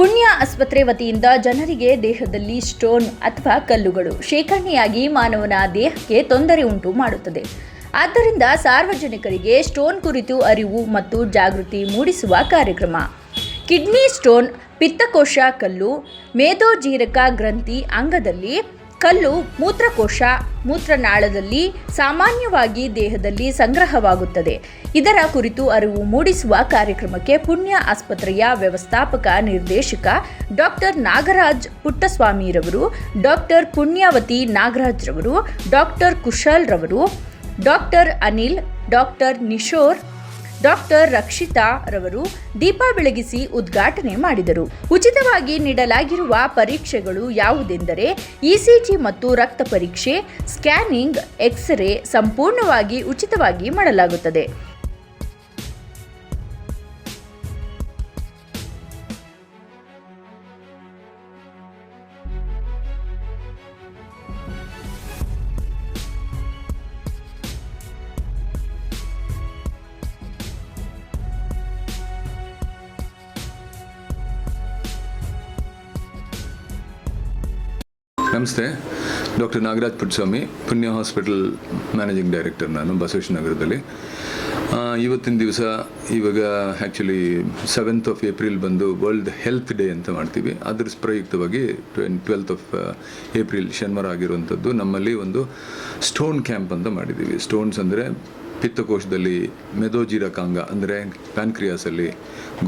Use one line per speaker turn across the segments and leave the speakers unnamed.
ಪುಣ್ಯ ಆಸ್ಪತ್ರೆ ವತಿಯಿಂದ ಜನರಿಗೆ ದೇಹದಲ್ಲಿ ಸ್ಟೋನ್ ಅಥವಾ ಕಲ್ಲುಗಳು ಶೇಖರಣೆಯಾಗಿ ಮಾನವನ ದೇಹಕ್ಕೆ ತೊಂದರೆ ಉಂಟು ಮಾಡುತ್ತದೆ. ಆದ್ದರಿಂದ ಸಾರ್ವಜನಿಕರಿಗೆ ಸ್ಟೋನ್ ಕುರಿತು ಅರಿವು ಮತ್ತು ಜಾಗೃತಿ ಮೂಡಿಸುವ ಕಾರ್ಯಕ್ರಮ. ಕಿಡ್ನಿ ಸ್ಟೋನ್, ಪಿತ್ತಕೋಶ ಕಲ್ಲು ಮೇದೋಜೀರಕ ಗ್ರಂಥಿ ಅಂಗದಲ್ಲಿ ಕಲ್ಲು ಮೂತ್ರಕೋಶ, ಮೂತ್ರನಾಳದಲ್ಲಿ ಸಾಮಾನ್ಯವಾಗಿ ದೇಹದಲ್ಲಿ ಸಂಗ್ರಹವಾಗುತ್ತದೆ. ಇದರ ಕುರಿತು ಅರಿವು ಮೂಡಿಸುವ ಕಾರ್ಯಕ್ರಮಕ್ಕೆ ಪುಣ್ಯ ಆಸ್ಪತ್ರೆಯ ವ್ಯವಸ್ಥಾಪಕ ನಿರ್ದೇಶಕ ಡಾಕ್ಟರ್ ನಾಗರಾಜ್ ಪುಟ್ಟಸ್ವಾಮಿರವರು ಡಾಕ್ಟರ್ ಪುಣ್ಯಾವತಿ ನಾಗರಾಜ್ ರವರು ಡಾಕ್ಟರ್ ಕುಶಲ್ ರವರು doctor Anil doctor Nishor doctor Rakshitha ರವರು ದೀಪ ಬೆಳಗಿಸಿ ಉದ್ಘಾಟನೆ ಮಾಡಿದರು. ಉಚಿತವಾಗಿ ನೀಡಲಾಗಿರುವ ಪರೀಕ್ಷೆಗಳು ಯಾವುದೆಂದರೆ ಇಸಿಜಿ ಮತ್ತು ರಕ್ತ ಪರೀಕ್ಷೆ, ಸ್ಕ್ಯಾನಿಂಗ್, ಎಕ್ಸ್ರೇ ಸಂಪೂರ್ಣವಾಗಿ ಉಚಿತವಾಗಿ ಮಾಡಲಾಗುತ್ತದೆ.
ನಮಸ್ತೆ. ಡಾಕ್ಟರ್ ನಾಗರಾಜ್ ಪುಟ್ಸ್ವಾಮಿ ಪುಣ್ಯ ಹಾಸ್ಪಿಟಲ್ ಮ್ಯಾನೇಜಿಂಗ್ ಡೈರೆಕ್ಟರ್ ನಾನು ಬಸವೇಶ್ವರ ನಗರದಲ್ಲಿ. ಇವತ್ತಿನ ದಿವಸ ಇವಾಗ ಆ್ಯಕ್ಚುಲಿ ಸೆವೆಂತ್ ಆಫ್ ಏಪ್ರಿಲ್ ಬಂದು ವರ್ಲ್ಡ್ ಹೆಲ್ತ್ ಡೇ ಅಂತ ಮಾಡ್ತೀವಿ. ಅದ್ರ ಪ್ರಯುಕ್ತವಾಗಿ ಟ್ವೆನ್ ಟ್ವೆಲ್ತ್ ಆಫ್ ಏಪ್ರಿಲ್ ಶನಿವಾರ ಆಗಿರುವಂಥದ್ದು ನಮ್ಮಲ್ಲಿ ಒಂದು ಸ್ಟೋನ್ ಕ್ಯಾಂಪ್ ಅಂತ ಮಾಡಿದ್ದೀವಿ. ಸ್ಟೋನ್ಸ್ ಅಂದರೆ ಪಿತ್ತಕೋಶದಲ್ಲಿ ಮೆದೋಜಿರಕಾಂಗ ಅಂದರೆ ಪ್ಯಾನ್ಕ್ರಿಯಾಸಲ್ಲಿ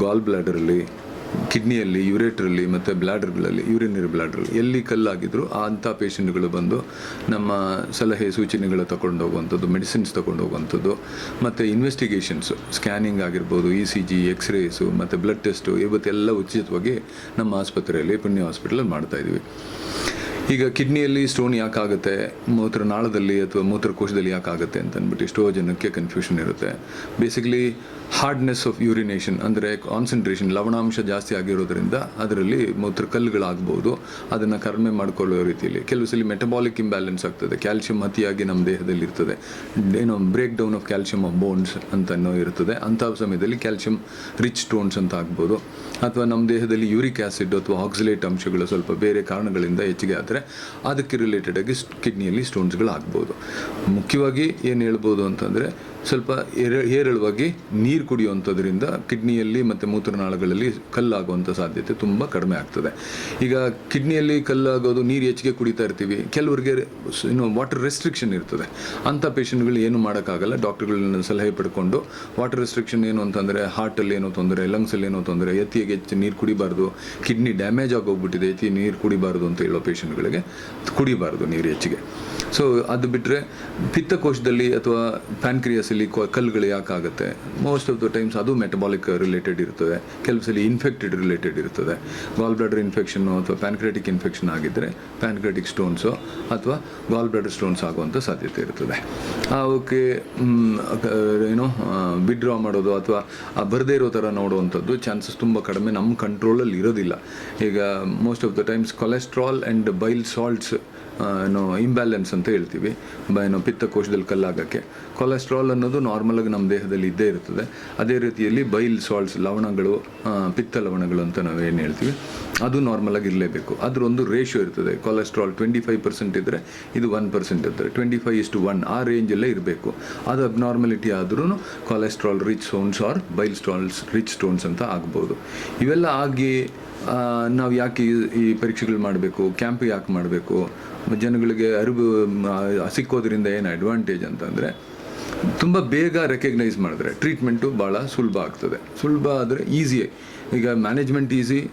ಗಾಲ್ ಬ್ಲಾಡರಲ್ಲಿ ಕಿಡ್ನಿಯಲ್ಲಿ, ಯುರೇಟ್ರಲ್ಲಿ ಮತ್ತು ಬ್ಲ್ಯಾಡರ್ಗಳಲ್ಲಿ ಯೂರಿನರಿ ಬ್ಲ್ಯಾಡರ್ ಎಲ್ಲಿ ಕಲ್ಲಾಗಿದ್ರು ಆ ಅಂಥ ಪೇಷಂಟ್ಗಳು ಬಂದು ನಮ್ಮ ಸಲಹೆ ಸೂಚನೆಗಳು ತಗೊಂಡು ಹೋಗುವಂಥದ್ದು ಮೆಡಿಸಿನ್ಸ್ ತಗೊಂಡು ಹೋಗುವಂಥದ್ದು ಮತ್ತು ಇನ್ವೆಸ್ಟಿಗೇಷನ್ಸು, ಸ್ಕ್ಯಾನಿಂಗ್ ಆಗಿರ್ಬೋದು, E C G, x rays, ಮತ್ತು ಬ್ಲಡ್ ಟೆಸ್ಟು ಇವತ್ತೆಲ್ಲ ಉಚಿತವಾಗಿ ನಮ್ಮ ಆಸ್ಪತ್ರೆಯಲ್ಲಿ, ಪುಣ್ಯ ಹಾಸ್ಪಿಟಲಲ್ಲಿ ಮಾಡ್ತಾಯಿದ್ವಿ ಈಗ ಕಿಡ್ನಿಯಲ್ಲಿ ಸ್ಟೋನ್ ಯಾಕಾಗುತ್ತೆ ಮೂತ್ರನಾಳದಲ್ಲಿ ಅಥವಾ ಮೂತ್ರಕೋಶದಲ್ಲಿ ಯಾಕಾಗುತ್ತೆ ಅಂತ ಅಂದ್ಬಿಟ್ಟು ಎಷ್ಟೋ ಜನಕ್ಕೆ ಕನ್ಫ್ಯೂಷನ್ ಇರುತ್ತೆ. ಬೇಸಿಕಲಿ ಹಾರ್ಡ್ನೆಸ್ ಆಫ್ ಯೂರಿನೇಷನ್ ಅಂದರೆ ಕಾನ್ಸಂಟ್ರೇಷನ್ ಲವಣಾಂಶ ಜಾಸ್ತಿ ಆಗಿರೋದ್ರಿಂದ ಅದರಲ್ಲಿ ಮೂತ್ರಕಲ್ಲುಗಳಾಗ್ಬೋದು ಅದನ್ನು ಕಡಿಮೆ ಮಾಡಿಕೊಳ್ಳೋ ರೀತಿಯಲ್ಲಿ. ಕೆಲವು ಸಲ ಮೆಟಬಾಲಿಕ್ ಇಂಬ್ಯಾಲೆನ್ಸ್ ಆಗ್ತದೆ. ಕ್ಯಾಲ್ಸಿಯಂ ಅತಿಯಾಗಿ ನಮ್ಮ ದೇಹದಲ್ಲಿ ಇರ್ತದೆ. ಏನೋ break down of calcium of bones ಅಂತನೋ ಇರ್ತದೆ. ಅಂಥ ಸಮಯದಲ್ಲಿ ಕ್ಯಾಲ್ಸಿಯಂ ರಿಚ್ ಸ್ಟೋನ್ಸ್ ಅಂತ ಆಗ್ಬೋದು. ಅಥವಾ ನಮ್ಮ ದೇಹದಲ್ಲಿ ಯೂರಿಕ್ ಆ್ಯಸಿಡ್ ಅಥವಾ ಆಕ್ಸಿಲೇಟ್ ಅಂಶಗಳು ಸ್ವಲ್ಪ ಬೇರೆ ಕಾರಣಗಳಿಂದ ಹೆಚ್ಚಿಗೆ ಆದರೆ ಅದಕ್ಕೆ ರಿಲೇಟೆಡ್ ಆಗಿ ಕಿಡ್ನಿಯಲ್ಲಿ ಸ್ಟೋನ್ಸ್ಗಳಾಗ್ಬೋದು ಮುಖ್ಯವಾಗಿ ಏನು ಹೇಳ್ಬೋದು ಅಂತಂದರೆ ಸ್ವಲ್ಪ ಹೇರಳವಾಗಿ ನೀರು ಕುಡಿಯುವಂಥದ್ರಿಂದ ಕಿಡ್ನಿಯಲ್ಲಿ ಮತ್ತು ಮೂತ್ರನಾಳಗಳಲ್ಲಿ ಕಲ್ಲಾಗುವಂಥ ಸಾಧ್ಯತೆ ತುಂಬ ಕಡಿಮೆ ಆಗ್ತದೆ. ಈಗ ಕಿಡ್ನಿಯಲ್ಲಿ ಕಲ್ಲಾಗೋದು, ನೀರು ಹೆಚ್ಚಿಗೆ ಕುಡಿತಾ ಇರ್ತೀವಿ, ಕೆಲವರಿಗೆ ಇನ್ನು ವಾಟರ್ ರೆಸ್ಟ್ರಿಕ್ಷನ್ ಇರ್ತದೆ. ಅಂಥ ಪೇಷಂಟ್ಗಳು ಏನು ಮಾಡೋಕ್ಕಾಗಲ್ಲ, ಡಾಕ್ಟರ್ಗಳನ್ನ ಸಲಹೆ ಪಡ್ಕೊಂಡು ವಾಟರ್ ರೆಸ್ಟ್ರಿಕ್ಷನ್ ಏನು ಅಂತಂದರೆ ಹಾರ್ಟಲ್ಲಿ ಏನೋ ತೊಂದರೆ, ಲಂಗ್ಸಲ್ಲಿ ಏನೋ ತೊಂದರೆ, ಎತ್ತಿಗೆ ಹೆಚ್ಚು ನೀರು ಕುಡಿಬಾರ್ದು, ಕಿಡ್ನಿ ಡ್ಯಾಮೇಜ್ ಆಗೋಗ್ಬಿಟ್ಟಿದೆ ಎತ್ತಿ ನೀರು ಕುಡಿಬಾರ್ದು ಅಂತ ಹೇಳೋ ಪೇಷಂಟ್ಗಳಿಗೆ ಕುಡಿಬಾರ್ದು ನೀರು ಹೆಚ್ಚಿಗೆ. ಸೊ ಅದು ಬಿಟ್ಟರೆ ಪಿತ್ತಕೋಶದಲ್ಲಿ ಅಥವಾ ಪ್ಯಾನ್ಕ್ರಿಯಸಲ್ಲಿ ಕಲ್ಲುಗಳು ಯಾಕಾಗುತ್ತೆ? ಮೋಸ್ಟ್ ಆಫ್ ದ ಟೈಮ್ಸ್ ಅದು ಮೆಟಬಾಲಿಕ್ ರಿಲೇಟೆಡ್ ಇರ್ತದೆ. ಕೆಲವು ಸಲ ಇನ್ಫೆಕ್ಟೆಡ್ ರಿಲೇಟೆಡ್ ಇರ್ತದೆ. ಗಾಲ್ ಬ್ಲಡರ್ ಇನ್ಫೆಕ್ಷನ್ನು ಅಥವಾ ಪ್ಯಾನ್ಕ್ರೆಟಿಕ್ ಇನ್ಫೆಕ್ಷನ್ ಆಗಿದ್ದರೆ ಪ್ಯಾನ್ಕ್ರೆಟಿಕ್ ಸ್ಟೋನ್ಸು ಅಥವಾ ಗಾಲ್ ಬ್ಲಡರ್ ಸ್ಟೋನ್ಸ್ ಆಗುವಂಥ ಸಾಧ್ಯತೆ ಇರ್ತದೆ. ಅವಕ್ಕೆ ಏನೋ ವಿಡ್ರಾ ಮಾಡೋದು ಅಥವಾ ಬರದೇ ಇರೋ ಥರ ನೋಡುವಂಥದ್ದು ಚಾನ್ಸಸ್ ತುಂಬ ಕಡಿಮೆ. ನಮ್ಮ ಕಂಟ್ರೋಲಲ್ಲಿ ಇರೋದಿಲ್ಲ. ಈಗ most of the times cholesterol and bile salts ಏನೋ ಇಂಬ್ಯಾಲೆನ್ಸ್ ಅಂತ ಹೇಳ್ತೀವಿ. ಏನೋ ಪಿತ್ತಕೋಶದಲ್ಲಿ ಕಲ್ಲಾಗಕ್ಕೆ. ಕೊಲೆಸ್ಟ್ರಾಲ್ ಅನ್ನೋದು ನಾರ್ಮಲಾಗಿ ನಮ್ಮ ದೇಹದಲ್ಲಿ ಇದ್ದೇ ಇರ್ತದೆ. ಅದೇ ರೀತಿಯಲ್ಲಿ ಬೈಲ್ ಸಾಲ್ಟ್ಸ್ ಲವಣಗಳು ಪಿತ್ತ ಲವಣಗಳು ಅಂತ ನಾವು ಏನು ಹೇಳ್ತೀವಿ. ಅದು ಇರಲೇಬೇಕು. ಅದ್ರ ಒಂದು ರೇಷಿಯೋ ಇರ್ತದೆ. ಕೊಲೆಸ್ಟ್ರಾಲ್ ಟ್ವೆಂಟಿ ಫೈವ್ ಪರ್ಸೆಂಟ್ ಇದ್ದರೆ ಇದು ಒನ್ ಪರ್ಸೆಂಟ್ ಇರ್ತದೆ. ಟ್ವೆಂಟಿ ಫೈವ್ ಇಷ್ಟು ಒನ್ ಆ ರೇಂಜಲ್ಲೇ ಇರಬೇಕು. ಅದು ಅಬ್ನಾರ್ಮಲಿಟಿ ಆದ್ರೂ cholesterol rich stones or bile stones rich stones ಅಂತ ಆಗ್ಬೋದು. ಇವೆಲ್ಲ ಆಗಿ ನಾವು ಯಾಕೆ ಈ- ಪರೀಕ್ಷೆಗಳು ಮಾಡಬೇಕು? ಕ್ಯಾಂಪ್ ಯಾಕೆ ಮಾಡಬೇಕು? ಜನಗಳಿಗೆ ಅರಿವು ಸಿಕ್ಕೋದ್ರಿಂದ ಏನು ಅಡ್ವಾಂಟೇಜ್ ಅಂತಂದರೆ ತುಂಬ ಬೇಗ ರೆಕಗ್ನೈಸ್ ಮಾಡಿದ್ರೆ ಟ್ರೀಟ್ಮೆಂಟು ಭಾಳ ಸುಲಭ ಆಗ್ತದೆ. ಸುಲಭ ಆದರೆ ಈಸಿ ಈಗ management easy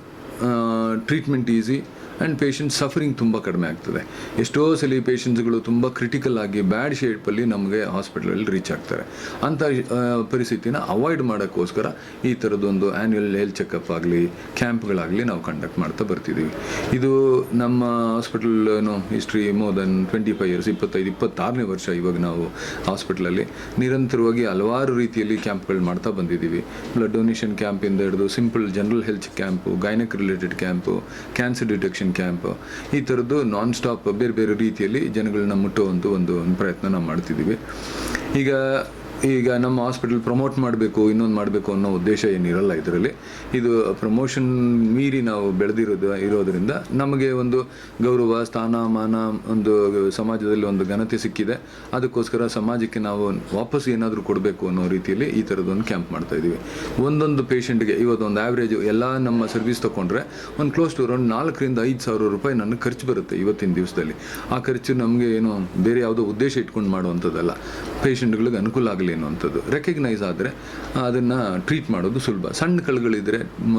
treatment easy and patient suffering ತುಂಬ ಕಡಿಮೆ ಆಗ್ತದೆ. ಎಷ್ಟೋ ಸಲ ಪೇಷಂಟ್ಸ್ಗಳು ತುಂಬ ಕ್ರಿಟಿಕಲ್ ಆಗಿ ಬ್ಯಾಡ್ ಶೇಪಲ್ಲಿ ನಮಗೆ ಹಾಸ್ಪಿಟಲಲ್ಲಿ ರೀಚ್ ಆಗ್ತಾರೆ. ಅಂಥ ಪರಿಸ್ಥಿತಿನ ಅವಾಯ್ಡ್ ಮಾಡೋಕ್ಕೋಸ್ಕರ ಈ ಥರದೊಂದು ಆ್ಯನ್ಯುವಲ್ ಹೆಲ್ತ್ ಚೆಕಪ್ ಆಗಲಿ ಕ್ಯಾಂಪ್ಗಳಾಗಲಿ ನಾವು ಕಂಡಕ್ಟ್ ಮಾಡ್ತಾ ಬರ್ತಿದ್ದೀವಿ ಇದು ನಮ್ಮ ಹಾಸ್ಪಿಟಲ್ ಏನು history more than twenty five years ಇಪ್ಪತ್ತೈದು, ಇಪ್ಪತ್ತಾರನೇ ವರ್ಷ ಇವಾಗ ನಾವು ಹಾಸ್ಪಿಟಲಲ್ಲಿ ನಿರಂತರವಾಗಿ ಹಲವಾರು ರೀತಿಯಲ್ಲಿ ಕ್ಯಾಂಪ್ಗಳು ಮಾಡ್ತಾ ಬಂದಿದ್ದೀವಿ ಬ್ಲಡ್ ಡೊನೇಷನ್ ಕ್ಯಾಂಪಿಂದ ಹಿಡಿದು simple general health camp gynaec related camp cancer detection camp ಈ ಥರದ್ದು ನಾನ್ ಸ್ಟಾಪ್ ಬೇರೆ ಬೇರೆ ರೀತಿಯಲ್ಲಿ ಜನಗಳನ್ನ ಮುಟ್ಟುವಂಥ ಒಂದು ಒಂದು ಪ್ರಯತ್ನ ನಾವು ಮಾಡ್ತಿದ್ದೀವಿ ಈಗ ಈಗ ನಮ್ಮ ಹಾಸ್ಪಿಟಲ್ ಪ್ರಮೋಟ್ ಮಾಡಬೇಕು, ಇನ್ನೊಂದು ಮಾಡಬೇಕು ಅನ್ನೋ ಉದ್ದೇಶ ಏನಿರಲ್ಲ ಇದರಲ್ಲಿ. ಇದು ಪ್ರಮೋಷನ್ ಮೀರಿ ನಾವು ಬೆಳೆದಿರೋದು, ಇರೋದರಿಂದ ನಮಗೆ ಒಂದು ಗೌರವ, ಸ್ಥಾನಮಾನ, ಒಂದು ಸಮಾಜದಲ್ಲಿ ಒಂದು ಘನತೆ ಸಿಕ್ಕಿದೆ. ಅದಕ್ಕೋಸ್ಕರ ಸಮಾಜಕ್ಕೆ ನಾವು ವಾಪಸ್ ಏನಾದರೂ ಕೊಡಬೇಕು ಅನ್ನೋ ರೀತಿಯಲ್ಲಿ ಈ ಥರದೊಂದು ಕ್ಯಾಂಪ್ ಮಾಡ್ತಾ ಇದ್ದೀವಿ. ಒಂದೊಂದು ಪೇಷಂಟ್ಗೆ ಇವತ್ತು ಒಂದು ಆ್ಯಾವ್ರೇಜ್ ಎಲ್ಲ ನಮ್ಮ ಸರ್ವಿಸ್ ತೊಗೊಂಡ್ರೆ ಒಂದು ಕ್ಲೋಸ್ ಟು ಅರೌಂಡ್ ನಾಲ್ಕರಿಂದ ಐದು ಸಾವಿರ ರೂಪಾಯಿ ನನ್ನ ಖರ್ಚು ಬರುತ್ತೆ ಇವತ್ತಿನ ದಿವಸದಲ್ಲಿ. ಆ ಖರ್ಚು ನಮಗೆ ಏನು ಬೇರೆ ಯಾವುದೋ ಉದ್ದೇಶ ಇಟ್ಕೊಂಡು ಮಾಡುವಂಥದ್ದಲ್ಲ. ಪೇಷಂಟ್ಗಳಿಗೆ ಅನುಕೂಲ ಆಗಲಿ ಅನ್ನುವಂಥದ್ದು. ರೆಕಗ್ನೈಸ್ ಆದರೆ ಅದನ್ನು ಟ್ರೀಟ್ ಮಾಡೋದು ಸುಲಭ. ಸಣ್ಣ ಕಲ್ಲುಗಳಿದ್ರೆ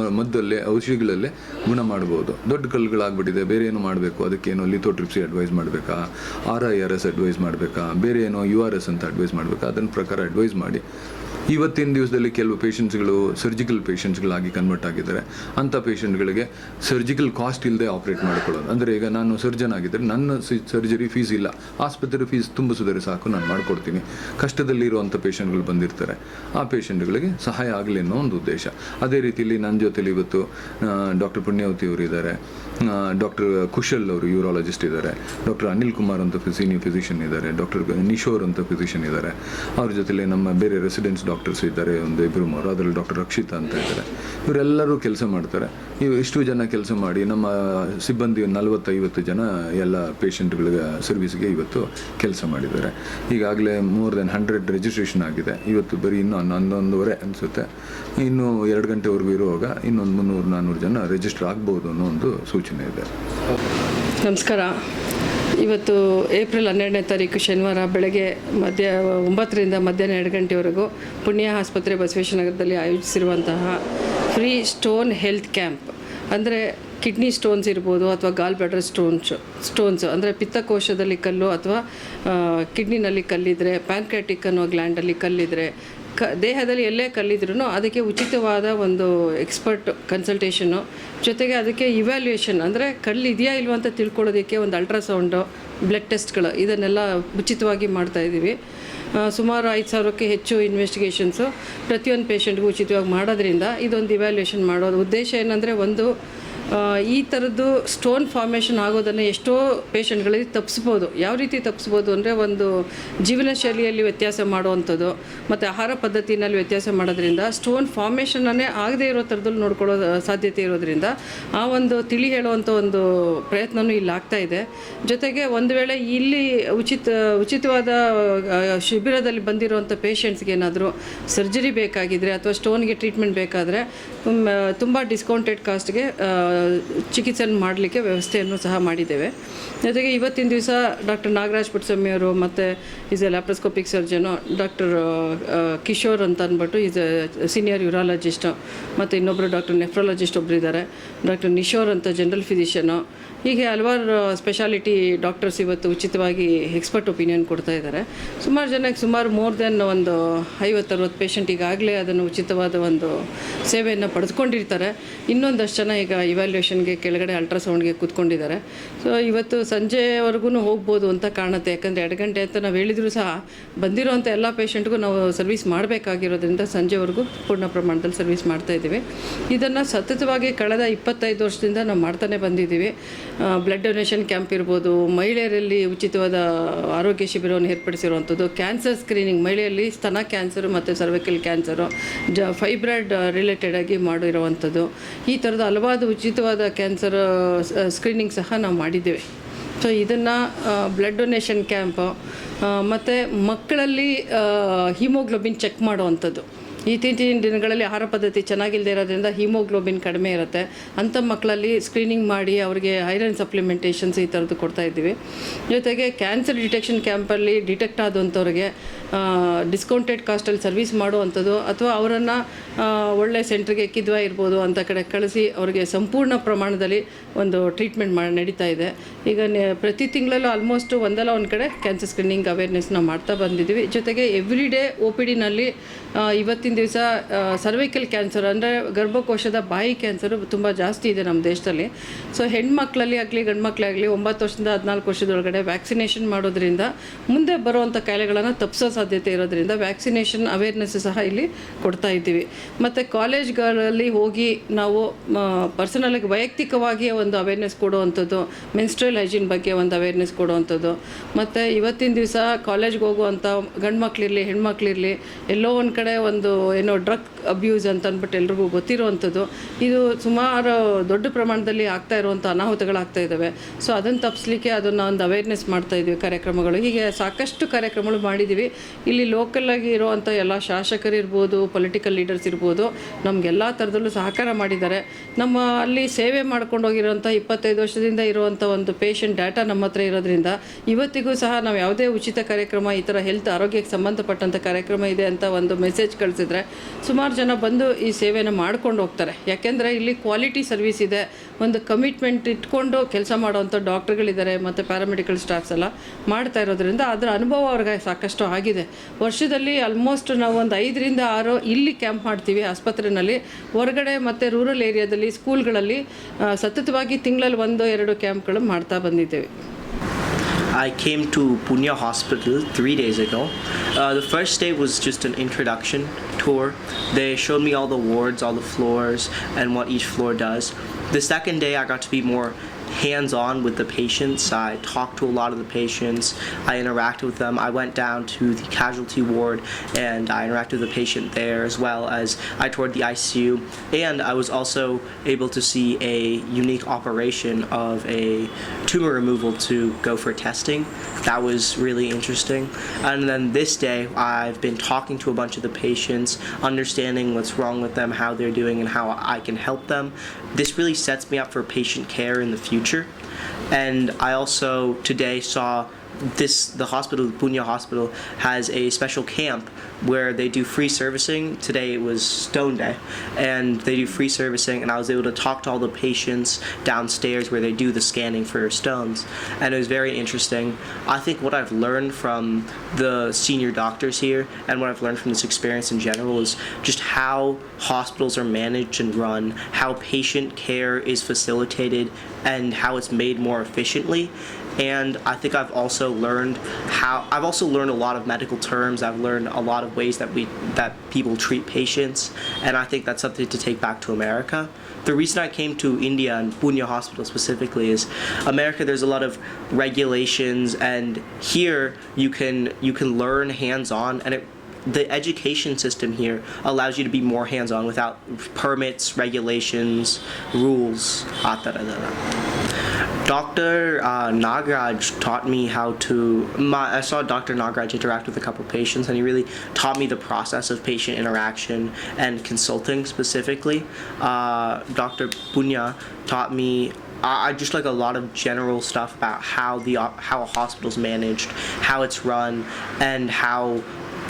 ಮದ್ದಲ್ಲೇ, ಔಷಧಿಗಳಲ್ಲೇ ಗುಣ ಮಾಡ್ಬೋದು. ದೊಡ್ಡ ಕಲ್ಲುಗಳಾಗ್ಬಿಟ್ಟಿದೆ ಬೇರೆ ಏನು ಮಾಡಬೇಕು? ಅದಕ್ಕೇನೋ ಲಿಥೋಟ್ರಿಪ್ಸಿ ಅಡ್ವೈಸ್ ಮಾಡಬೇಕಾ? R I R S advise ಮಾಡಬೇಕಾ? ಬೇರೆ ಏನೋ ಯು ಆರ್ ಎಸ್ ಅಂತ ಅಡ್ವೈಸ್ ಮಾಡಬೇಕಾ? ಅದನ್ನ ಪ್ರಕಾರ ಅಡ್ವೈಸ್ ಮಾಡಿ. ಇವತ್ತಿನ ದಿವಸದಲ್ಲಿ ಕೆಲವು ಪೇಷಂಟ್ಸ್ಗಳು ಸರ್ಜಿಕಲ್ ಪೇಷಂಟ್ಸ್ಗಳಾಗಿ ಕನ್ವರ್ಟ್ ಆಗಿದ್ದಾರೆ. ಅಂಥ ಪೇಷಂಟ್ಗಳಿಗೆ ಸರ್ಜಿಕಲ್ ಕಾಸ್ಟ್ ಇಲ್ಲದೆ ಆಪ್ರೇಟ್ ಮಾಡ್ಕೊಳ್ಳೋದು. ಅಂದರೆ ಈಗ ನಾನು ಸರ್ಜನ್ ಆಗಿದ್ದರೆ ನನ್ನ ಸರ್ಜರಿ ಫೀಸ್ ಇಲ್ಲ. ಆಸ್ಪತ್ರೆ ಫೀಸ್ ತುಂಬಿಸಿದರೆ ಸಾಕು, ನಾನು ಮಾಡಿಕೊಡ್ತೀನಿ. ಕಷ್ಟದಲ್ಲಿರುವಂಥ ಪೇಷಂಟ್ಗಳು ಬಂದಿರ್ತಾರೆ. ಆ ಪೇಷಂಟ್ಗಳಿಗೆ ಸಹಾಯ ಆಗಲಿ ಅನ್ನೋ ಒಂದು ಉದ್ದೇಶ. ಅದೇ ರೀತಿಯಲ್ಲಿ ನನ್ನ ಜೊತೆಲಿ ಇವತ್ತು ಡಾಕ್ಟರ್ ಪುಣ್ಯಾವತಿ ಅವರು ಇದ್ದಾರೆ ಡಾಕ್ಟರ್ ಕುಶಲ್ ಅವರು ಯೂರಾಲಜಿಸ್ಟ್ ಇದ್ದಾರೆ. ಡಾಕ್ಟರ್ ಅನಿಲ್ ಕುಮಾರ್ ಅಂತ ಸೀನಿಯರ್ ಫಿಸಿಷಿಯನ್ ಇದ್ದಾರೆ. ಡಾಕ್ಟರ್ ನಿಶೋರ್ ಅಂತ ಫಿಸಿಷಿಯನ್ ಇದ್ದಾರೆ. ಅವ್ರ ಜೊತೆಲೆ ನಮ್ಮ ಬೇರೆ ರೆಸಿಡೆನ್ಸ್ ಡಾಕ್ಟರ್ಸ್ ಇದ್ದಾರೆ, ಒಂದು ಇಬ್ಬರು ಮೂರು ಅದರಲ್ಲಿ ಡಾಕ್ಟರ್ ರಕ್ಷಿತಾ ಅಂತ ಇದ್ದಾರೆ. ಇವರೆಲ್ಲರೂ ಕೆಲಸ ಮಾಡ್ತಾರೆ. ಇವು ಇಷ್ಟು ಜನ ಕೆಲಸ ಮಾಡಿ ನಮ್ಮ ಸಿಬ್ಬಂದಿ ನಲವತ್ತೈವತ್ತು ಜನ ಎಲ್ಲ ಪೇಷಂಟ್ಗಳಿಗೆ ಸರ್ವಿಸ್ಗೆ ಇವತ್ತು ಕೆಲಸ ಮಾಡಿದ್ದಾರೆ. ಈಗಾಗಲೇ ಮೋರ್ ದೆನ್ ಹಂಡ್ರೆಡ್ ರಿಜಿಸ್ಟ್ರೇಷನ್ ಆಗಿದೆ. ಇವತ್ತು ಬರೀ ಇನ್ನೂ ಹನ್ನೊಂದುವರೆ ಅನಿಸುತ್ತೆ. ಇನ್ನೂ ಎರಡು ಗಂಟೆವರೆಗೂ ಇರುವಾಗ ಇನ್ನೊಂದು ಮುನ್ನೂರು ನಾನ್ನೂರು ಜನ ರಿಜಿಸ್ಟರ್ ಆಗ್ಬೋದು ಅನ್ನೋ ಒಂದು ಸೂಚನೆ. ಇದೆ.
ನಮಸ್ಕಾರ. ಇವತ್ತು ಏಪ್ರಿಲ್ ಹನ್ನೆರಡನೇ ತಾರೀಕು ಶನಿವಾರ ಬೆಳಗ್ಗೆ ಮಧ್ಯ ಒಂಬತ್ತರಿಂದ ಮಧ್ಯಾಹ್ನ ಎರಡು ಗಂಟೆವರೆಗೂ ಪುಣ್ಯ ಆಸ್ಪತ್ರೆ ಬಸವೇಶ್ವರನಗರದಲ್ಲಿ ಆಯೋಜಿಸಿರುವಂತಹ ಫ್ರೀ ಸ್ಟೋನ್ ಹೆಲ್ತ್ ಕ್ಯಾಂಪ್. ಅಂದರೆ ಕಿಡ್ನಿ ಸ್ಟೋನ್ಸ್ ಇರ್ಬೋದು ಅಥವಾ ಗಾಲ್ ಬ್ಲಾಡರ್ ಸ್ಟೋನ್ಸ್ ಸ್ಟೋನ್ಸ್, ಅಂದರೆ ಪಿತ್ತಕೋಶದಲ್ಲಿ ಕಲ್ಲು ಅಥವಾ ಕಿಡ್ನಿನಲ್ಲಿ ಕಲ್ಲಿದ್ರೆ, ಪ್ಯಾಂಕ್ರೆಟಿಕ್ ಅನ್ನೋ ಗ್ಲ್ಯಾಂಡಲ್ಲಿ ಕಲ್ಲಿದ್ದರೆ ಕ, ದೇಹದಲ್ಲಿ ಎಲ್ಲೇ ಕಲ್ಲಿದ್ರೂ ಅದಕ್ಕೆ ಉಚಿತವಾದ ಒಂದು ಎಕ್ಸ್ಪರ್ಟ್ ಕನ್ಸಲ್ಟೇಷನು ಜೊತೆಗೆ ಅದಕ್ಕೆ ಇವ್ಯಾಲ್ಯೂಯೇಷನ್ ಅಂದರೆ ಕಲ್ಲು ಇದೆಯಾ ಇಲ್ವಾ ಅಂತ ತಿಳ್ಕೊಳ್ಳೋದಕ್ಕೆ ಒಂದು ಅಲ್ಟ್ರಾಸೌಂಡು, ಬ್ಲಡ್ ಟೆಸ್ಟ್ಗಳು ಇದನ್ನೆಲ್ಲ ಉಚಿತವಾಗಿ ಮಾಡ್ತಾ ಇದ್ದೀವಿ. ಸುಮಾರು ಐದು ಸಾವಿರಕ್ಕೆ ಹೆಚ್ಚು ಇನ್ವೆಸ್ಟಿಗೇಷನ್ಸು ಪ್ರತಿಯೊಂದು ಪೇಷಂಟ್ಗೂ ಉಚಿತವಾಗಿ ಮಾಡೋದ್ರಿಂದ ಇದೊಂದು ಇವ್ಯಾಲ್ಯೂಯೇಷನ್ ಮಾಡೋದು. ಉದ್ದೇಶ ಏನಂದರೆ ಒಂದು ಈ ಥರದ್ದು ಸ್ಟೋನ್ ಫಾರ್ಮೇಷನ್ ಆಗೋದನ್ನು ಎಷ್ಟೋ ಪೇಷಂಟ್ಗಳಿಗೆ ತಪ್ಪಿಸ್ಬೋದು ಯಾವ ರೀತಿ ತಪ್ಪಿಸ್ಬೋದು ಅಂದರೆ ಒಂದು ಜೀವನ ಶೈಲಿಯಲ್ಲಿ ವ್ಯತ್ಯಾಸ ಮಾಡುವಂಥದ್ದು, ಮತ್ತು ಆಹಾರ ಪದ್ಧತಿನಲ್ಲಿ ವ್ಯತ್ಯಾಸ ಮಾಡೋದ್ರಿಂದ ಸ್ಟೋನ್ ಫಾರ್ಮೇಷನನ್ನೇ ಆಗದೇ ಇರೋ ಥರದಲ್ಲಿ ನೋಡ್ಕೊಳ್ಳೋ ಸಾಧ್ಯತೆ ಇರೋದ್ರಿಂದ ಆ ಒಂದು ತಿಳಿ ಹೇಳುವಂಥ ಒಂದು ಪ್ರಯತ್ನವೂ ಇಲ್ಲಿ ಆಗ್ತಾ ಇದೆ. ಜೊತೆಗೆ ಒಂದು ವೇಳೆ ಇಲ್ಲಿ ಉಚಿತ, ಉಚಿತವಾದ ಶಿಬಿರದಲ್ಲಿ ಬಂದಿರುವಂಥ ಪೇಷಂಟ್ಸ್ಗೆ ಏನಾದರೂ ಸರ್ಜರಿ ಬೇಕಾಗಿದ್ದರೆ ಅಥವಾ ಸ್ಟೋನ್ಗೆ ಟ್ರೀಟ್ಮೆಂಟ್ ಬೇಕಾದರೆ, ತುಂಬ ಡಿಸ್ಕೌಂಟೆಡ್ ಕಾಸ್ಟ್ಗೆ ಚಿಕಿತ್ಸೆ ಮಾಡಲಿಕ್ಕೆ ವ್ಯವಸ್ಥೆಯನ್ನು ಸಹ ಮಾಡಿದ್ದೇವೆ. ಜೊತೆಗೆ ಇವತ್ತಿನ ದಿವಸ ಡಾಕ್ಟರ್ ನಾಗರಾಜ್ ಪುಟ್ಸ್ವಾಮಿ ಅವರು ಮತ್ತು is a laparoscopic surgeon doctor Kishore ಅಂತ ಅಂದ್ಬಿಟ್ಟು ಈಸ್ ಎ ಸೀನಿಯರ್ ಯುರಾಲಜಿಸ್ಟು ಮತ್ತು ಇನ್ನೊಬ್ಬರು ಡಾಕ್ಟರ್ ನೆಫ್ರಾಲಜಿಸ್ಟ್ ಒಬ್ಬರು ಇದ್ದಾರೆ ಡಾಕ್ಟರ್ ನಿಶೋರ್ ಅಂತ ಜನರಲ್ ಫಿಸಿಷಿಯನು. ಹೀಗೆ ಹಲವಾರು ಸ್ಪೆಷಾಲಿಟಿ ಡಾಕ್ಟರ್ಸ್ ಇವತ್ತು ಉಚಿತವಾಗಿ ಎಕ್ಸ್ಪರ್ಟ್ ಒಪಿನಿಯನ್ ಕೊಡ್ತಾ ಇದ್ದಾರೆ. ಸುಮಾರು ಜನಕ್ಕೆ ಸುಮಾರು ಮೋರ್ ದೆನ್ ಒಂದು ಐವತ್ತರವತ್ತು ಪೇಷಂಟ್ ಈಗಾಗಲೇ ಅದನ್ನು ಉಚಿತವಾದ ಒಂದು ಸೇವೆಯನ್ನು ಪಡೆದುಕೊಂಡಿರ್ತಾರೆ. ಇನ್ನೊಂದಷ್ಟು ಜನ ಈಗ ಇವ್ಯಾಲ್ಯೂಯೇಷನ್ಗೆ ಕೆಳಗಡೆ ಅಲ್ಟ್ರಾಸೌಂಡ್ಗೆ ಕೂತ್ಕೊಂಡಿದ್ದಾರೆ. ಸೊ ಇವತ್ತು ಸಂಜೆವರೆಗೂ ಹೋಗ್ಬೋದು ಅಂತ ಕಾಣುತ್ತೆ. ಯಾಕಂದರೆ ಎರಡು ಗಂಟೆ ಅಂತ ನಾವು ಹೇಳಿದರೂ ಸಹ ಬಂದಿರೋಂಥ ಎಲ್ಲ ಪೇಷಂಟ್ಗೂ ನಾವು ಸರ್ವಿಸ್ ಮಾಡಬೇಕಾಗಿರೋದ್ರಿಂದ ಸಂಜೆವರೆಗೂ ಪೂರ್ಣ ಪ್ರಮಾಣದಲ್ಲಿ ಸರ್ವಿಸ್ ಮಾಡ್ತಾ ಇದ್ದೀವಿ. ಇದನ್ನು ಸತತವಾಗಿ ಕಳೆದ ಇಪ್ಪತ್ತೈದು ವರ್ಷದಿಂದ ನಾವು ಮಾಡ್ತಾನೆ ಬಂದಿದ್ದೀವಿ. ಬ್ಲಡ್ ಡೊನೇಷನ್ ಕ್ಯಾಂಪ್ ಇರ್ಬೋದು, ಮಹಿಳೆಯರಲ್ಲಿ ಉಚಿತವಾದ ಆರೋಗ್ಯ ಶಿಬಿರವನ್ನು ಏರ್ಪಡಿಸಿರುವಂಥದ್ದು ಕ್ಯಾನ್ಸರ್ ಸ್ಕ್ರೀನಿಂಗ್ ಮಹಿಳೆಯಲ್ಲಿ ಸ್ತನ ಕ್ಯಾನ್ಸರು ಮತ್ತು ಸರ್ವಿಕಲ್ ಕ್ಯಾನ್ಸರು ಜ ಫೈಬ್ರಾಯ್ಡ್ ರಿಲೇಟೆಡ್ ಆಗಿ ಮಾಡಿರುವಂಥದ್ದು. ಈ ಥರದ ಹಲವಾರು ಉಚಿತವಾದ ಕ್ಯಾನ್ಸರ್ ಸ್ಕ್ರೀನಿಂಗ್ ಸಹ ನಾವು ಮಾಡಿದ್ದೇವೆ. ಸೊ ಇದನ್ನು ಬ್ಲಡ್ ಡೊನೇಷನ್ ಕ್ಯಾಂಪು ಮತ್ತು ಮಕ್ಕಳಲ್ಲಿ ಹಿಮೋಗ್ಲೋಬಿನ್ ಚೆಕ್ ಮಾಡುವಂಥದ್ದು. ಇತ್ತೀಚಿನ ದಿನಗಳಲ್ಲಿ ಆಹಾರ ಪದ್ಧತಿ ಚೆನ್ನಾಗಿಲ್ಲದೆ ಇರೋದ್ರಿಂದ ಹಿಮೋಗ್ಲೋಬಿನ್ ಕಡಿಮೆ ಇರುತ್ತೆ. ಅಂಥ ಮಕ್ಕಳಲ್ಲಿ ಸ್ಕ್ರೀನಿಂಗ್ ಮಾಡಿ ಅವರಿಗೆ ಐರನ್ ಸಪ್ಲಿಮೆಂಟೇಷನ್ಸ್ ಈ ಥರದ್ದು ಕೊಡ್ತಾ ಇದ್ದೀವಿ. ಜೊತೆಗೆ ಕ್ಯಾನ್ಸರ್ ಡಿಟೆಕ್ಷನ್ ಕ್ಯಾಂಪಲ್ಲಿ ಡಿಟೆಕ್ಟ್ ಆದಂಥವ್ರಿಗೆ ಡಿಸ್ಕೌಂಟೆಡ್ ಕಾಸ್ಟಲ್ಲಿ ಸರ್ವಿಸ್ ಮಾಡುವಂಥದ್ದು ಅಥವಾ ಅವರನ್ನು ಒಳ್ಳೆ ಸೆಂಟ್ರಿಗೆ ಕಿದ್ವಾ ಇರ್ಬೋದು ಅಂತ ಕಡೆ ಕಳಿಸಿ ಅವರಿಗೆ ಸಂಪೂರ್ಣ ಪ್ರಮಾಣದಲ್ಲಿ ಒಂದು ಟ್ರೀಟ್ಮೆಂಟ್ ಮಾಡಿ ನಡೀತಾ ಇದೆ. ಈಗ ಪ್ರತಿ ತಿಂಗಳಲ್ಲೂ ಆಲ್ಮೋಸ್ಟ್ ಒಂದಲ್ಲ ಒಂದು ಕಡೆ ಕ್ಯಾನ್ಸರ್ ಸ್ಕ್ರೀನಿಂಗ್ ಅವೇರ್ನೆಸ್ನ ಮಾಡ್ತಾ ಬಂದಿದ್ದೀವಿ. ಜೊತೆಗೆ ಎವ್ರಿ ಡೇ ಒ ಪಿ ಡಿನಲ್ಲಿ ಇವತ್ತಿನ ಇವತ್ತಿನ ದಿವಸ ಸರ್ವಿಕಲ್ ಕ್ಯಾನ್ಸರ್ ಅಂದರೆ ಗರ್ಭಕೋಶದ ಬಾಯಿ ಕ್ಯಾನ್ಸರು ತುಂಬ ಜಾಸ್ತಿ ಇದೆ ನಮ್ಮ ದೇಶದಲ್ಲಿ. ಸೊ ಹೆಣ್ಮಕ್ಳಲ್ಲಿ ಆಗಲಿ ಗಂಡು ಆಗಲಿ, ಒಂಬತ್ತು ವರ್ಷದಿಂದ ಹದಿನಾಲ್ಕು ವರ್ಷದೊಳಗಡೆ ವ್ಯಾಕ್ಸಿನೇಷನ್ ಮಾಡೋದ್ರಿಂದ ಮುಂದೆ ಬರುವಂಥ ಕಾಯಿಲೆಗಳನ್ನು ತಪ್ಪಿಸೋ ಸಾಧ್ಯತೆ ಇರೋದ್ರಿಂದ ವ್ಯಾಕ್ಸಿನೇಷನ್ ಅವೇರ್ನೆಸ್ ಸಹ ಇಲ್ಲಿ ಕೊಡ್ತಾ ಇದ್ದೀವಿ. ಮತ್ತು ಕಾಲೇಜ್ಗಳಲ್ಲಿ ಹೋಗಿ ನಾವು ಪರ್ಸನಲಾಗಿ ವೈಯಕ್ತಿಕವಾಗಿ ಒಂದು ಅವೇರ್ನೆಸ್ ಕೊಡುವಂಥದ್ದು ಮೆನ್ಸ್ಟ್ರಲ್ ಹೈಜೀನ್ ಬಗ್ಗೆ ಒಂದು ಅವೇರ್ನೆಸ್ ಕೊಡುವಂಥದ್ದು. ಮತ್ತು ಇವತ್ತಿನ ದಿವಸ ಕಾಲೇಜ್ಗೆ ಹೋಗುವಂಥ ಗಂಡು ಮಕ್ಕಳಿರಲಿ ಹೆಣ್ಮಕ್ಳಿರಲಿ ಎಲ್ಲೋ ಒಂದು ಕಡೆ ಒಂದು ಏನೋ ಡ್ರಗ್ ಅಬ್ಯೂಸ್ ಅಂತ ಅಂದ್ಬಿಟ್ಟು ಎಲ್ರಿಗೂ ಗೊತ್ತಿರುವಂಥದ್ದು. ಇದು ಸುಮಾರು ದೊಡ್ಡ ಪ್ರಮಾಣದಲ್ಲಿ ಆಗ್ತಾ ಇರುವಂಥ ಅನಾಹುತಗಳಾಗ್ತಾ ಇದ್ದಾವೆ. ಸೊ ಅದನ್ನು ತಪ್ಪಿಸ್ಲಿಕ್ಕೆ ಅದನ್ನು ಒಂದು ಅವೇರ್ನೆಸ್ ಮಾಡ್ತಾ ಇದ್ದೀವಿ ಕಾರ್ಯಕ್ರಮಗಳು. ಹೀಗೆ ಸಾಕಷ್ಟು ಕಾರ್ಯಕ್ರಮಗಳು ಮಾಡಿದ್ದೀವಿ ಇಲ್ಲಿ ಲೋಕಲಾಗಿ ಇರುವಂಥ ಎಲ್ಲ ಶಾಸಕರಿರ್ಬೋದು ಪೊಲಿಟಿಕಲ್ ಲೀಡರ್ಸ್ ಇರ್ಬೋದು ನಮಗೆಲ್ಲ ಥರದಲ್ಲೂ ಸಹಕಾರ ಮಾಡಿದ್ದಾರೆ. ನಮ್ಮ ಅಲ್ಲಿ ಸೇವೆ ಮಾಡ್ಕೊಂಡು ಹೋಗಿರೋಂಥ ಇಪ್ಪತ್ತೈದು ವರ್ಷದಿಂದ ಇರುವಂಥ ಒಂದು ಪೇಷಂಟ್ ಡಾಟಾ ನಮ್ಮ ಹತ್ರ ಇರೋದ್ರಿಂದ ಇವತ್ತಿಗೂ ಸಹ ನಾವು ಯಾವುದೇ ಉಚಿತ ಕಾರ್ಯಕ್ರಮ, ಈ ಥರ ಹೆಲ್ತ್ ಆರೋಗ್ಯಕ್ಕೆ ಸಂಬಂಧಪಟ್ಟಂಥ ಕಾರ್ಯಕ್ರಮ ಇದೆ ಅಂತ ಒಂದು ಮೆಸೇಜ್ ಕಳಿಸಿದ್ರೆ ಸುಮಾರು ಜನ ಬಂದು ಈ ಸೇವೆನ ಮಾಡ್ಕೊಂಡು ಹೋಗ್ತಾರೆ. ಯಾಕೆಂದರೆ ಇಲ್ಲಿ ಕ್ವಾಲಿಟಿ ಸರ್ವಿಸ್ ಇದೆ. ಒಂದು ಕಮಿಟ್ಮೆಂಟ್ ಇಟ್ಕೊಂಡು ಕೆಲಸ ಮಾಡೋವಂಥ ಡಾಕ್ಟ್ರುಗಳಿದ್ದಾರೆ ಮತ್ತು ಪ್ಯಾರಾಮೆಡಿಕಲ್ ಸ್ಟಾಫ್ಸ್ ಎಲ್ಲ ಮಾಡ್ತಾ ಇರೋದ್ರಿಂದ ಅದರ ಅನುಭವ ಅವ್ರಿಗೆ ಸಾಕಷ್ಟು ಆಗಿದೆ. ವರ್ಷದಲ್ಲಿ ಆಲ್ಮೋಸ್ಟ್ ನಾವು ಒಂದು ಐದರಿಂದ ಆರು ಇಲ್ಲಿ ಕ್ಯಾಂಪ್ ಮಾಡ್ತೀವಿ ಆಸ್ಪತ್ರೆಯಲ್ಲಿ ಹೊರಗಡೆ ಮತ್ತು ರೂರಲ್ ಏರಿಯಾದಲ್ಲಿ ಸ್ಕೂಲ್ಗಳಲ್ಲಿ ಸತತವಾಗಿ ತಿಂಗಳಲ್ಲಿ ಒಂದು ಎರಡು ಕ್ಯಾಂಪ್ಗಳು ಮಾಡ್ತಾ ಬಂದಿದ್ದೇವೆ.
I came to Punya Hospital three days ago. Uh, the first day was just an introduction. Tour. They showed me all the wards, all the floors, and what each floor does. The second day, I got to be more hands on with the patients. I talked to a lot of the patients. I interacted with them. I went down to the casualty ward and I interacted with the patient there as well as I toured the ICU. And I was also able to see a unique operation of a tumor removal to go for testing. That was really interesting. And then this day, I've been talking to a bunch of the patients, understanding what's wrong with them, how they're doing, and how I can help them. This really sets me up for patient care in the future. And I also today saw this the hospital Punya Hospital has a special camp where they do free servicing. Today it was Stone Day, and they do free servicing. And I was able to talk to all the patients downstairs where they do the scanning for stones, and it was very interesting. I think what I've learned from the senior doctors here, and what I've learned from this experience in general, is just how hospitals are managed and run, how patient care is facilitated, and how it's made more efficiently and I think I've also learned how I've also learned a lot of medical terms. I've learned a lot of ways that we that people treat patients, and I think that's something to take back to America. The reason I came to India and Pune Hospital specifically is America. There's a lot of regulations, and here you can you can learn hands-on, and it the education system here allows you to be more hands-on without permits, regulations, rules, etc. Dr. Uh, Nagraj taught me how to. My, I saw Dr. Nagraj interact with a couple of patients, and he really taught me the process of patient interaction and consulting specifically. Uh, Dr. Punya taught me. I just like a lot of general stuff about how the how a hospital's managed, how it's run, and how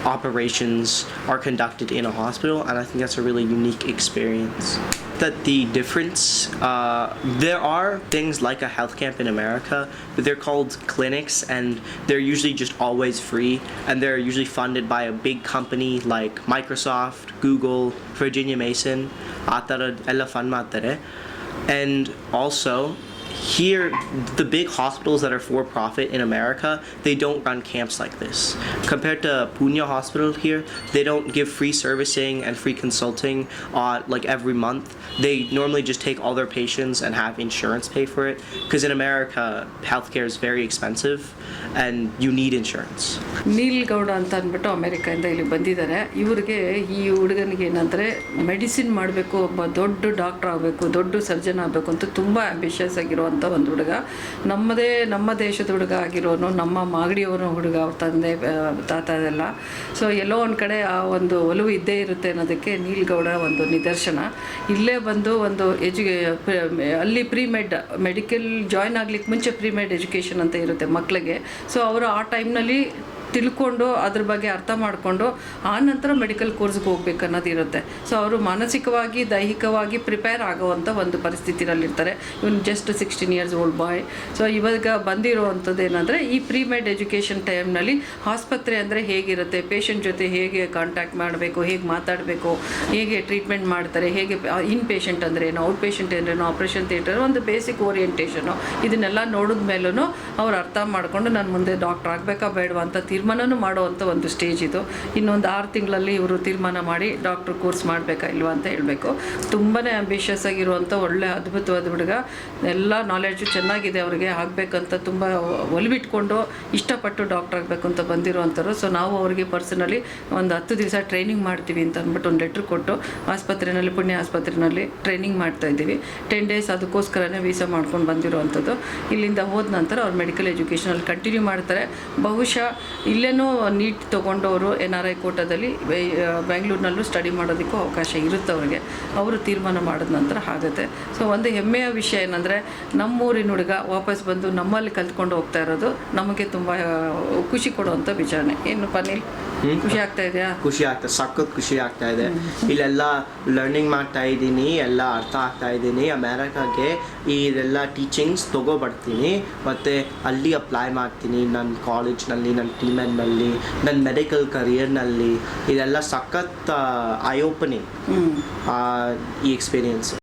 operations are conducted in a hospital, and I think that's a really unique experience. That the difference, uh, there are things like a health camp in America, but they're called clinics, and they're usually just always free, and they're usually funded by a big company like Microsoft, Google, Virginia Mason, and also here the big hospitals that are for profit in america they don't run camps like this compared to punya hospital here they don't give free servicing and free consulting on like every month they normally just take all their patients and have insurance pay for it because in america healthcare is very expensive and you need insurance
Neel Gowda ಅಂತ ಅಂದ್ಬಿಟ್ಟು ಅಮೆರಿಕದಿಂದ ಇಲ್ಲಿ ಬಂದಿದ್ದಾರೆ ಇವ್ರಿಗೆ ಈ ಹುಡುಗನಿಗೆ ಏನಂದರೆ medicine ಮಾಡಬೇಕು ಒಬ್ಬ ದೊಡ್ಡ ಡಾಕ್ಟ್ರ್ ಆಗಬೇಕು ದೊಡ್ಡ ಸರ್ಜನ್ ಆಗಬೇಕು ಅಂತ ತುಂಬ ಆಂಬಿಷಿಯಸ್ ಆಗಿರುವಂಥ ಒಂದು ಹುಡುಗ. ನಮ್ಮದೇ, ನಮ್ಮ ದೇಶದ ಹುಡುಗ ಆಗಿರೋನು, ನಮ್ಮ ಮಾಗಡಿಯವನು ಹುಡುಗ, ಅವ್ರ ತಂದೆ ತಾತ ಎಲ್ಲ ಸೊ ಎಲ್ಲೋ ಒಂದು ಕಡೆ ಆ ಒಂದು ಒಲವು ಇದ್ದೇ ಇರುತ್ತೆ ಅನ್ನೋದಕ್ಕೆ ನೀಲ್ಗೌಡ ಒಂದು ನಿದರ್ಶನ. ಇಲ್ಲೇ ಬಂದು ಒಂದು ಎಜು ಅಲ್ಲಿ ಪ್ರೀಮೇಡ್, ಮೆಡಿಕಲ್ ಜಾಯ್ನ್ ಆಗ್ಲಿಕ್ಕೆ ಮುಂಚೆ ಪ್ರೀಮೇಡ್ ಎಜುಕೇಷನ್ ಅಂತ ಇರುತ್ತೆ ಮಕ್ಕಳಿಗೆ ಸೊ ಅವರು ಆ ಟೈಮ್ನಲ್ಲಿ ತಿಳ್ಕೊಂಡು, ಅದ್ರ ಬಗ್ಗೆ ಅರ್ಥ ಮಾಡಿಕೊಂಡು, ಆ ನಂತರ ಮೆಡಿಕಲ್ ಕೋರ್ಸ್ಗೆ ಹೋಗ್ಬೇಕು ಅನ್ನೋದಿರುತ್ತೆ ಸೊ ಅವರು ಮಾನಸಿಕವಾಗಿ, ದೈಹಿಕವಾಗಿ ಪ್ರಿಪೇರ್ ಆಗುವಂಥ ಒಂದು ಪರಿಸ್ಥಿತಿನಲ್ಲಿರ್ತಾರೆ. Even just sixteen years old boy so ಇವಾಗ ಬಂದಿರುವಂಥದ್ದು ಏನಂದರೆ, ಈ ಪ್ರೀ ಮೆಡ್ ಎಜುಕೇಷನ್ ಟೈಮ್ನಲ್ಲಿ ಆಸ್ಪತ್ರೆ ಅಂದರೆ ಹೇಗಿರುತ್ತೆ? ಪೇಷಂಟ್ ಜೊತೆ ಹೇಗೆ ಕಾಂಟ್ಯಾಕ್ಟ್ ಮಾಡಬೇಕು? ಹೇಗೆ ಮಾತಾಡಬೇಕು? ಹೇಗೆ ಟ್ರೀಟ್ಮೆಂಟ್ ಮಾಡ್ತಾರೆ? ಹೇಗೆ ಇನ್ ಪೇಷಂಟ್ ಅಂದರೆ ಏನು? ಔಟ್ ಪೇಷಂಟ್ ಏನೋ? ಆಪ್ರೇಷನ್ ಥಿಯೇಟರ್ ಒಂದು ಬೇಸಿಕ್ ಓರಿಯೆಂಟೇಷನು ಇದನ್ನೆಲ್ಲ ನೋಡಿದ ಮೇಲೂ ಅವ್ರು ಅರ್ಥ ಮಾಡಿಕೊಂಡು, ನಾನು ಮುಂದೆ ಡಾಕ್ಟರ್ ಆಗಬೇಕಾ ಬೇಡವಾ? ಅಂತ ತೀರ್ಮಾನನೂ ಮಾಡುವಂಥ ಒಂದು ಸ್ಟೇಜ್ ಇದು. ಇನ್ನೊಂದು ಆರು ತಿಂಗಳಲ್ಲಿ ಇವರು ತೀರ್ಮಾನ ಮಾಡಿ ಡಾಕ್ಟ್ರ್ ಕೋರ್ಸ್ ಮಾಡಬೇಕಾ ಇಲ್ವಾ ಅಂತ ಹೇಳಬೇಕು. ತುಂಬಾ ಆಂಬಿಷಿಯಸ್ ಆಗಿರುವಂಥ ಒಳ್ಳೆ ಅದ್ಭುತವಾದ ಹುಡುಗ. ಎಲ್ಲ ನಾಲೆಡ್ಜು ಚೆನ್ನಾಗಿದೆ ಅವರಿಗೆ, ಆಗಬೇಕಂತ ತುಂಬ ಒಲಿಬಿಟ್ಕೊಂಡು ಇಷ್ಟಪಟ್ಟು ಡಾಕ್ಟರ್ ಆಗಬೇಕು ಅಂತ ಬಂದಿರುವಂಥವ್ರು ಸೊ ನಾವು ಅವರಿಗೆ ಪರ್ಸನಲಿ ಒಂದು ಹತ್ತು ದಿವಸ ಟ್ರೈನಿಂಗ್ ಮಾಡ್ತೀವಿ ಅಂತ ಅಂದ್ಬಿಟ್ಟು ಒಂದು ಲೆಟ್ರ್ ಕೊಟ್ಟು ಆಸ್ಪತ್ರೆಯಲ್ಲಿ ಪುಣ್ಯ ಆಸ್ಪತ್ರೆಯಲ್ಲಿ ಟ್ರೈನಿಂಗ್ ಮಾಡ್ತಾ ಇದ್ದೀವಿ. ಟೆನ್ ಡೇಸ್ ಅದಕ್ಕೋಸ್ಕರನೇ ವೀಸಾ ಮಾಡ್ಕೊಂಡು ಬಂದಿರುವಂಥದ್ದು ಇಲ್ಲಿಂದ ಹೋದ ನಂತರ ಅವ್ರು ಮೆಡಿಕಲ್ ಎಜುಕೇಷನಲ್ಲಿ ಕಂಟಿನ್ಯೂ ಮಾಡ್ತಾರೆ. ಬಹುಶಃ ಇಲ್ಲೇನೂ ನೀಟ್ ತೊಗೊಂಡವರು ಎನ್ ಆರ್ ಐ ಕೋಟಾದಲ್ಲಿ ಬೆಂಗಳೂರಿನಲ್ಲೂ ಸ್ಟಡಿ ಮಾಡೋದಕ್ಕೂ ಅವಕಾಶ ಇರುತ್ತೆ ಅವ್ರಿಗೆ. ಅವರು ತೀರ್ಮಾನ ಮಾಡಿದ ನಂತರ ಆಗುತ್ತೆ. ಸೊ ಒಂದು ಹೆಮ್ಮೆಯ ವಿಷಯ ಏನಂದರೆ ನಮ್ಮೂರಿನ ಹುಡುಗ ವಾಪಸ್ ಬಂದು ನಮ್ಮಲ್ಲಿ ಕಲ್ತ್ಕೊಂಡು ಹೋಗ್ತಾ ಇರೋದು ನಮಗೆ ತುಂಬ ಖುಷಿ ಕೊಡುವಂಥ ವಿಚಾರಣೆ. ಏನು ಪನೀಲ್ ಖುಷಿ ಆಗ್ತಾ ಇದೆಯಾ?
ಖುಷಿ ಆಗ್ತಾ ಸಖತ್ ಖುಷಿ ಆಗ್ತಾ ಇದೆ. ಇಲ್ಲೆಲ್ಲ ಲರ್ನಿಂಗ್ ಮಾಡ್ತಾ ಇದ್ದೀನಿ ಎಲ್ಲ ಅರ್ಥ ಆಗ್ತಾ ಇದ್ದೀನಿ. ಅಮೇರಿಕಾಗೆ ಇದೆಲ್ಲ ಟೀಚಿಂಗ್ಸ್ ತಗೋಬರ್ತೀನಿ. ಮತ್ತು ಅಲ್ಲಿ ಅಪ್ಲೈ ಮಾಡ್ತೀನಿ. ನನ್ನ ಕಾಲೇಜ್ನಲ್ಲಿ ನನ್ನ ಟೀಮನ್ನಲ್ಲಿ ನನ್ನ ಮೆಡಿಕಲ್ ಕರಿಯರ್ನಲ್ಲಿ ಇದೆಲ್ಲ ಸಖತ್ ಐ ಓಪನಿಂಗ್ ಈ ಎಕ್ಸ್ಪೀರಿಯನ್ಸ್